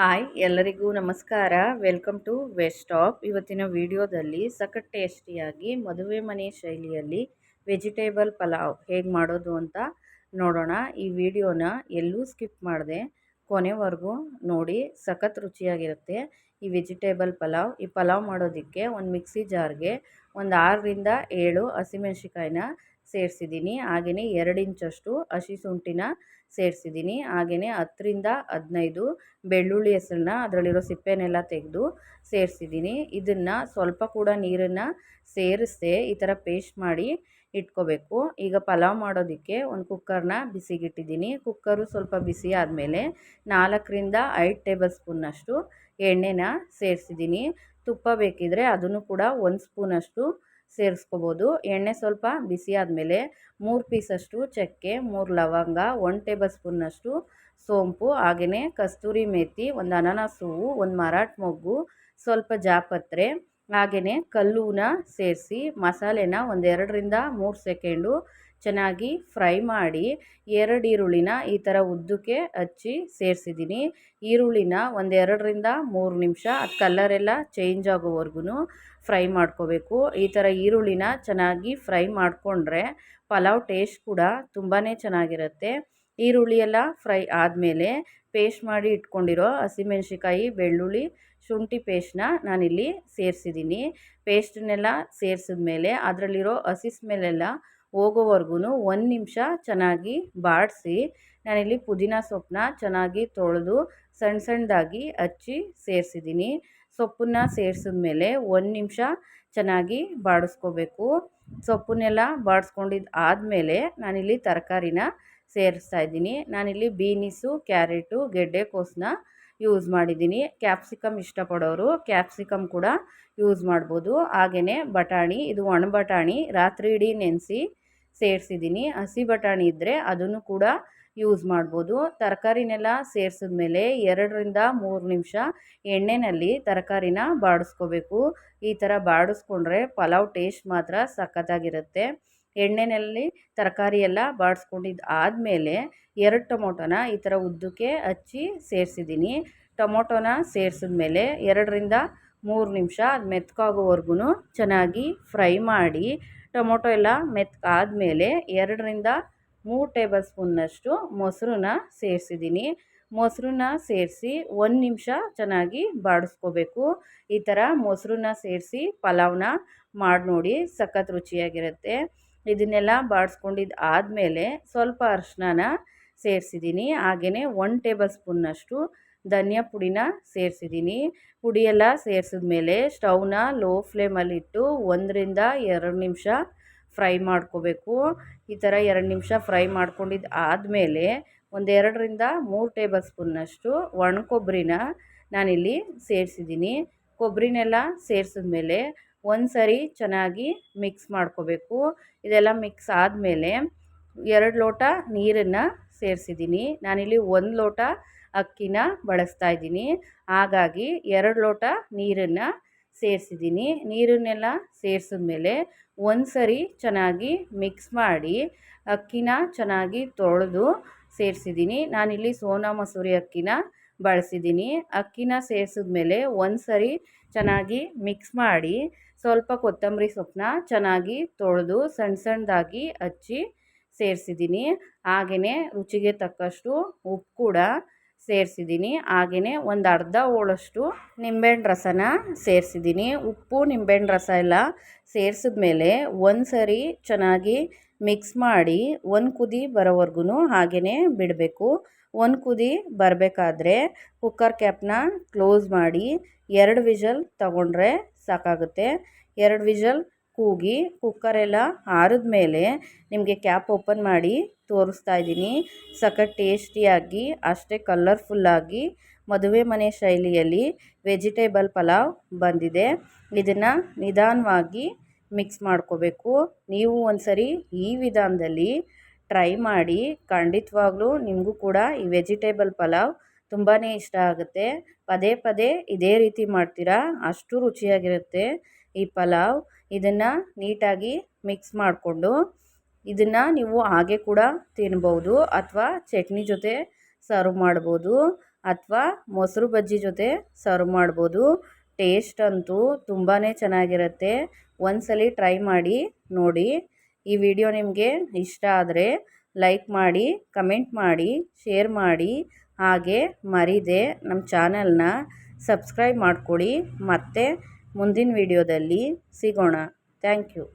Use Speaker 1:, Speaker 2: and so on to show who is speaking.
Speaker 1: Hi, ಎಲ್ಲರಿಗೂ ನಮಸ್ಕಾರ. Welcome to West stop ಇವತ್ತಿನ ವಿಡಿಯೋದಲ್ಲಿ ಸಖತ್ ಟೇಸ್ಟಿಯಾಗಿ ಮದುವೆ ಮನೆ ಶೈಲಿಯಲ್ಲಿ ವೆಜಿಟೇಬಲ್ ಪಲಾವ್ ಹೇಗೆ ಮಾಡೋದು ಅಂತ ನೋಡೋಣ. ಈ ವಿಡಿಯೋನ ಎಲ್ಲೂ ಸ್ಕಿಪ್ ಮಾಡಿದೆ, ಕೊನೆವರೆಗೂ ನೋಡಿ, ಸಖತ್ ರುಚಿಯಾಗಿರುತ್ತೆ ಈ ವೆಜಿಟೇಬಲ್ ಪಲಾವ್. ಈ ಪಲಾವ್ ಮಾಡೋದಕ್ಕೆ ಒಂದು ಮಿಕ್ಸಿ ಜಾರ್ಗೆ ಒಂದು ಆರರಿಂದ ಏಳು ಹಸಿಮೆಣ್ಸಿಕಾಯಿನ ಸೇರಿಸಿದ್ದೀನಿ. ಹಾಗೆಯೇ ಎರಡು ಇಂಚಷ್ಟು ಹಸಿ ಶುಂಠಿನ ಸೇರಿಸಿದ್ದೀನಿ. ಹಾಗೆಯೇ ಹತ್ತರಿಂದ ಹದಿನೈದು ಬೆಳ್ಳುಳ್ಳಿ ಹೆಸರನ್ನ ಅದರಲ್ಲಿರೋ ಸಿಪ್ಪೆನೆಲ್ಲ ತೆಗೆದು ಸೇರಿಸಿದ್ದೀನಿ. ಇದನ್ನು ಸ್ವಲ್ಪ ಕೂಡ ನೀರನ್ನು ಸೇರಿಸ್ದೆ ಈ ಥರ ಪೇಸ್ಟ್ ಮಾಡಿ ಇಟ್ಕೋಬೇಕು. ಈಗ ಪಲಾವ್ ಮಾಡೋದಕ್ಕೆ ಒಂದು ಕುಕ್ಕರ್ನ ಬಿಸಿಗಿಟ್ಟಿದ್ದೀನಿ. ಕುಕ್ಕರು ಸ್ವಲ್ಪ ಬಿಸಿ ಆದಮೇಲೆ ನಾಲ್ಕರಿಂದ ಐದು ಟೇಬಲ್ ಸ್ಪೂನಷ್ಟು ಎಣ್ಣೆನ ಸೇರಿಸಿದ್ದೀನಿ. ತುಪ್ಪ ಬೇಕಿದ್ರೆ ಅದನ್ನು ಕೂಡ ಒಂದು ಸ್ಪೂನಷ್ಟು ಸೇರಿಸ್ಕೋಬೋದು. ಎಣ್ಣೆ ಸ್ವಲ್ಪ ಬಿಸಿ ಆದಮೇಲೆ ಮೂರು ಪೀಸಷ್ಟು ಚಕ್ಕೆ, ಮೂರು ಲವಂಗ ಒನ್ ಟೇಬಲ್ ಸ್ಪೂನ್ನಷ್ಟು ಸೋಂಪು ಹಾಗೆಯೇ ಕಸ್ತೂರಿ ಮೇತಿ, ಒಂದು ಅನಾನಸ್ ಹೂವು, ಒಂದು ಮರಾಠ ಮೊಗ್ಗು, ಸ್ವಲ್ಪ ಜಾಪತ್ರೆ ಹಾಗೆಯೇ ಕಲ್ಲೂನ ಸೇರಿಸಿ ಮಸಾಲೆನ ಒಂದೆರಡರಿಂದ ಮೂರು ಸೆಕೆಂಡು ಚೆನ್ನಾಗಿ ಫ್ರೈ ಮಾಡಿ ಎರಡು ಈರುಳ್ಳಿನ ಈ ಥರ ಉದ್ದಕ್ಕೆ ಹಚ್ಚಿ ಸೇರಿಸಿದ್ದೀನಿ. ಈರುಳ್ಳಿನ ಒಂದೆರಡರಿಂದ ಮೂರು ನಿಮಿಷ, ಅದು ಕಲ್ಲರೆಲ್ಲ ಚೇಂಜ್ ಆಗೋವರೆಗೂ ಫ್ರೈ ಮಾಡ್ಕೋಬೇಕು. ಈ ಥರ ಈರುಳ್ಳಿನ ಚೆನ್ನಾಗಿ ಫ್ರೈ ಮಾಡಿಕೊಂಡ್ರೆ ಪಲಾವ್ ಟೇಸ್ಟ್ ಕೂಡ ತುಂಬಾ ಚೆನ್ನಾಗಿರುತ್ತೆ. ಈರುಳ್ಳಿ ಎಲ್ಲ ಫ್ರೈ ಆದಮೇಲೆ ಪೇಸ್ಟ್ ಮಾಡಿ ಇಟ್ಕೊಂಡಿರೋ ಹಸಿಮೆಣ್ಸಿಕಾಯಿ ಬೆಳ್ಳುಳ್ಳಿ, ಶುಂಠಿ ಪೇಸ್ಟ್ನ ನಾನಿಲ್ಲಿ ಸೇರಿಸಿದ್ದೀನಿ. ಪೇಸ್ಟನ್ನೆಲ್ಲ ಸೇರಿಸಿದ್ಮೇಲೆ ಅದರಲ್ಲಿರೋ ಹಸಿ ಸ್ಮೆಲ್ಲೆಲ್ಲ ಹೋಗೋವರೆಗೂ ಒಂದು ನಿಮಿಷ ಚೆನ್ನಾಗಿ ಬಾಡಿಸಿ, ನಾನಿಲ್ಲಿ ಪುದೀನ ಸೊಪ್ಪನ್ನ ಚೆನ್ನಾಗಿ ತೊಳೆದು ಸಣ್ಣ ಸಣ್ಣದಾಗಿ ಹಚ್ಚಿ ಸೇರಿಸಿದ್ದೀನಿ ಸೊಪ್ಪನ್ನ ಸೇರಿಸಿದ್ಮೇಲೆ ಒಂದು ನಿಮಿಷ ಚೆನ್ನಾಗಿ ಬಾಡಿಸ್ಕೋಬೇಕು. ಸೊಪ್ಪನ್ನೆಲ್ಲ ಬಾಡಿಸ್ಕೊಂಡಿದ್ದು ಆದಮೇಲೆ ನಾನಿಲ್ಲಿ ತರಕಾರಿನ ಸೇರಿಸ್ತಾ ಇದ್ದೀನಿ. ನಾನಿಲ್ಲಿ ಬೀನಿಸು, ಕ್ಯಾರೆಟು, ಗೆಡ್ಡೆ ಕೋಸನ್ನ ಯೂಸ್ ಮಾಡಿದ್ದೀನಿ ಕ್ಯಾಪ್ಸಿಕಮ್ ಇಷ್ಟಪಡೋರು ಕ್ಯಾಪ್ಸಿಕಮ್ ಕೂಡ ಯೂಸ್ ಮಾಡ್ಬೋದು. ಹಾಗೆಯೇ ಬಟಾಣಿ, ಇದು ಒಣ ಬಟಾಣಿ, ರಾತ್ರಿ ಇಡೀ ನೆನೆಸಿ ಸೇರಿಸಿದ್ದೀನಿ. ಹಸಿ ಬಟಾಣಿ ಇದ್ದರೆ ಅದನ್ನು ಕೂಡ ಯೂಸ್ ಮಾಡ್ಬೋದು. ತರಕಾರಿನೆಲ್ಲ ಸೇರಿಸಿದ್ಮೇಲೆ ಎರಡರಿಂದ ಮೂರು ನಿಮಿಷ ಎಣ್ಣೆಯಲ್ಲಿ ತರಕಾರಿನ ಬಾಡಿಸ್ಕೋಬೇಕು. ಈ ಥರ ಬಾಡಿಸ್ಕೊಂಡ್ರೆ ಪಲಾವ್ ಟೇಸ್ಟ್ ಮಾತ್ರ ಸಖತ್ತಾಗಿರುತ್ತೆ. ಎಣ್ಣೆಯಲ್ಲಿ ತರಕಾರಿ ಎಲ್ಲ ಬಾಡಿಸ್ಕೊಂಡಿದ್ದು ಆದಮೇಲೆ ಎರಡು ಟೊಮೊಟೊನ ಈ ಥರ ಉದ್ದಕ್ಕೆ ಹಚ್ಚಿ ಸೇರಿಸಿದ್ದೀನಿ. ಟೊಮೊಟೊನ ಸೇರಿಸಿದ್ಮೇಲೆ ಎರಡರಿಂದ ಮೂರು ನಿಮಿಷ ಅದು ಮೆತ್ಕಾಗೋವರೆಗೂ ಚೆನ್ನಾಗಿ ಫ್ರೈ ಮಾಡಿ ಟೊಮೊಟೊ ಎಲ್ಲ ಮೆತ್ಕಾದ್ಮೇಲೆ ಎರಡರಿಂದ ಮೂರು ಟೇಬಲ್ ಸ್ಪೂನ್ನಷ್ಟು ಮೊಸರನ್ನ ಸೇರಿಸಿದ್ದೀನಿ. ಮೊಸರನ್ನ ಸೇರಿಸಿ ಒಂದು ನಿಮಿಷ ಚೆನ್ನಾಗಿ ಬಾಡಿಸ್ಕೋಬೇಕು. ಈ ಥರ ಮೊಸರನ್ನ ಸೇರಿಸಿ ಪಲಾವ್ನ ಮಾಡಿ ನೋಡಿ ಸಖತ್ ರುಚಿಯಾಗಿರುತ್ತೆ. ಇದನ್ನೆಲ್ಲ ಬಾಡಿಸ್ಕೊಂಡಿದ್ದು ಆದಮೇಲೆ ಸ್ವಲ್ಪ ಅರಿಶಿನ ಸೇರಿಸಿದ್ದೀನಿ. ಹಾಗೆಯೇ ಒಂದು ಟೇಬಲ್ ಸ್ಪೂನ್ನಷ್ಟು ಧನಿಯಾ ಪುಡಿನ ಸೇರಿಸಿದ್ದೀನಿ. ಪುಡಿಯೆಲ್ಲ ಸೇರಿಸಿದ್ಮೇಲೆ ಸ್ಟವ್ನ ಲೋ ಫ್ಲೇಮಲ್ಲಿಟ್ಟು ಒಂದರಿಂದ ಎರಡು ನಿಮಿಷ ಫ್ರೈ ಮಾಡ್ಕೋಬೇಕು. ಈ ಥರ ಎರಡು ನಿಮಿಷ ಫ್ರೈ ಮಾಡ್ಕೊಂಡಿದ್ದು ಆದಮೇಲೆ ಒಂದೆರಡರಿಂದ ಮೂರು ಟೇಬಲ್ ಸ್ಪೂನ್ನಷ್ಟು ಒಣ ಕೊಬ್ಬರಿನ ನಾನಿಲ್ಲಿ ಸೇರಿಸಿದ್ದೀನಿ. ಕೊಬ್ಬರಿನೆಲ್ಲ ಸೇರಿಸಿದ್ಮೇಲೆ ಒಂದು ಸರಿ ಚೆನ್ನಾಗಿ ಮಿಕ್ಸ್ ಮಾಡ್ಕೋಬೇಕು. ಇದೆಲ್ಲ ಮಿಕ್ಸ್ ಆದಮೇಲೆ ಎರಡು ಲೋಟ ನೀರನ್ನು ಸೇರಿಸಿದ್ದೀನಿ. ನಾನಿಲ್ಲಿ ಒಂದು ಲೋಟ ಅಕ್ಕಿನ ಬಳಸ್ತಾ ಇದ್ದೀನಿ. ಹಾಗಾಗಿ ಎರಡು ಲೋಟ ನೀರನ್ನು ಸೇರಿಸಿದ್ದೀನಿ. ನೀರನ್ನೆಲ್ಲ ಸೇರಿಸಿದ್ಮೇಲೆ ಒಂದು ಸರಿ ಚೆನ್ನಾಗಿ ಮಿಕ್ಸ್ ಮಾಡಿ ಅಕ್ಕಿನ ಚೆನ್ನಾಗಿ ತೊಳೆದು ಸೇರಿಸಿದ್ದೀನಿ. ನಾನಿಲ್ಲಿ ಸೋನಾ ಮಸೂರಿ ಅಕ್ಕಿನ ಬಳಸಿದ್ದೀನಿ. ಅಕ್ಕಿನ ಸೇರಿಸಿದ್ಮೇಲೆ ಒಂದು ಸರಿ ಚೆನ್ನಾಗಿ ಮಿಕ್ಸ್ ಮಾಡಿ ಸ್ವಲ್ಪ ಕೊತ್ತಂಬರಿ ಸೊಪ್ಪನ್ನ ಚೆನ್ನಾಗಿ ತೊಳೆದು ಸಣ್ಣ ಸಣ್ಣದಾಗಿ ಹಚ್ಚಿ ಸೇರಿಸಿದ್ದೀನಿ. ಹಾಗೆಯೇ ರುಚಿಗೆ ತಕ್ಕಷ್ಟು ಉಪ್ಪು ಕೂಡ ಸೇರಿಸಿದ್ದೀನಿ. ಹಾಗೆಯೇ ಒಂದು ಅರ್ಧ ಹೋಳಷ್ಟು ನಿಂಬೆಹಣ್ಣು ರಸನ ಸೇರಿಸಿದ್ದೀನಿ. ಉಪ್ಪು, ನಿಂಬೆಹಣ್ಣು ರಸ ಎಲ್ಲ ಸೇರಿಸಿದ್ಮೇಲೆ ಒಂದು ಸರಿ ಚೆನ್ನಾಗಿ ಮಿಕ್ಸ್ ಮಾಡಿ ಒಂದು ಕುದಿ ಬರೋವರೆಗೂ ಹಾಗೆಯೇ ಬಿಡಬೇಕು. ಒಂದು ಕುದಿ ಬರಬೇಕಾದ್ರೆ ಕುಕ್ಕರ್ ಕ್ಯಾಪ್ನ ಕ್ಲೋಸ್ ಮಾಡಿ ಎರಡು ವಿಷಲ್ ತಗೊಂಡ್ರೆ ಸಾಕಾಗುತ್ತೆ. ಎರಡು ವಿಷಲ್ ಕೂಗಿ ಕುಕ್ಕರೆಲ್ಲ ಆರಿದ ಮೇಲೆ ನಿಮಗೆ ಕ್ಯಾಪ್ ಓಪನ್ ಮಾಡಿ ತೋರಿಸ್ತಾ ಇದ್ದೀನಿ. ಸಖತ್ ಟೇಸ್ಟಿಯಾಗಿ, ಅಷ್ಟೇ ಕಲರ್ಫುಲ್ಲಾಗಿ ಮದುವೆ ಮನೆ ಶೈಲಿಯಲ್ಲಿ ವೆಜಿಟೇಬಲ್ ಪಲಾವ್ ಬಂದಿದೆ. ಇದನ್ನು ನಿಧಾನವಾಗಿ ಮಿಕ್ಸ್ ಮಾಡ್ಕೋಬೇಕು. ನೀವು ಒಂದ್ಸರಿ ಈ ವಿಧಾನದಲ್ಲಿ ಟ್ರೈ ಮಾಡಿ, ಖಂಡಿತವಾಗ್ಲೂ ನಿಮಗೂ ಕೂಡ ಈ ವೆಜಿಟೇಬಲ್ ಪಲಾವ್ ತುಂಬಾ ಇಷ್ಟ ಆಗುತ್ತೆ. ಪದೇ ಪದೇ ಇದೇ ರೀತಿ ಮಾಡ್ತೀರಾ, ಅಷ್ಟು ರುಚಿಯಾಗಿರುತ್ತೆ ಈ ಪಲಾವ್. ಇದನ್ನು ನೀಟಾಗಿ ಮಿಕ್ಸ್ ಮಾಡಿಕೊಂಡು ಇದನ್ನು ನೀವು ಹಾಗೆ ಕೂಡ ತಿನ್ಬೋದು ಅಥವಾ ಚಟ್ನಿ ಜೊತೆ ಸರ್ವ್ ಮಾಡ್ಬೋದು ಅಥವಾ ಮೊಸರು ಬಜ್ಜಿ ಜೊತೆ ಸರ್ವ್ ಮಾಡ್ಬೋದು. ಟೇಸ್ಟ್ ಅಂತೂ ತುಂಬಾ ಚೆನ್ನಾಗಿರುತ್ತೆ. ಒಂದ್ಸಲಿ ಟ್ರೈ ಮಾಡಿ ನೋಡಿ. ಈ ವಿಡಿಯೋ ನಿಮಗೆ ಇಷ್ಟ ಆದರೆ ಲೈಕ್ ಮಾಡಿ ಕಮೆಂಟ್ ಮಾಡಿ ಶೇರ್ ಮಾಡಿ. ಹಾಗೆ ಮರಿದೆ ನಮ್ಮ ಚಾನಲ್ನ ಸಬ್ಸ್ಕ್ರೈಬ್ ಮಾಡ್ಕೊಳ್ಳಿ ಮತ್ತೆ ಮುಂದಿನ ವಿಡಿಯೋದಲ್ಲಿ ಸಿಗೋಣ. Thank you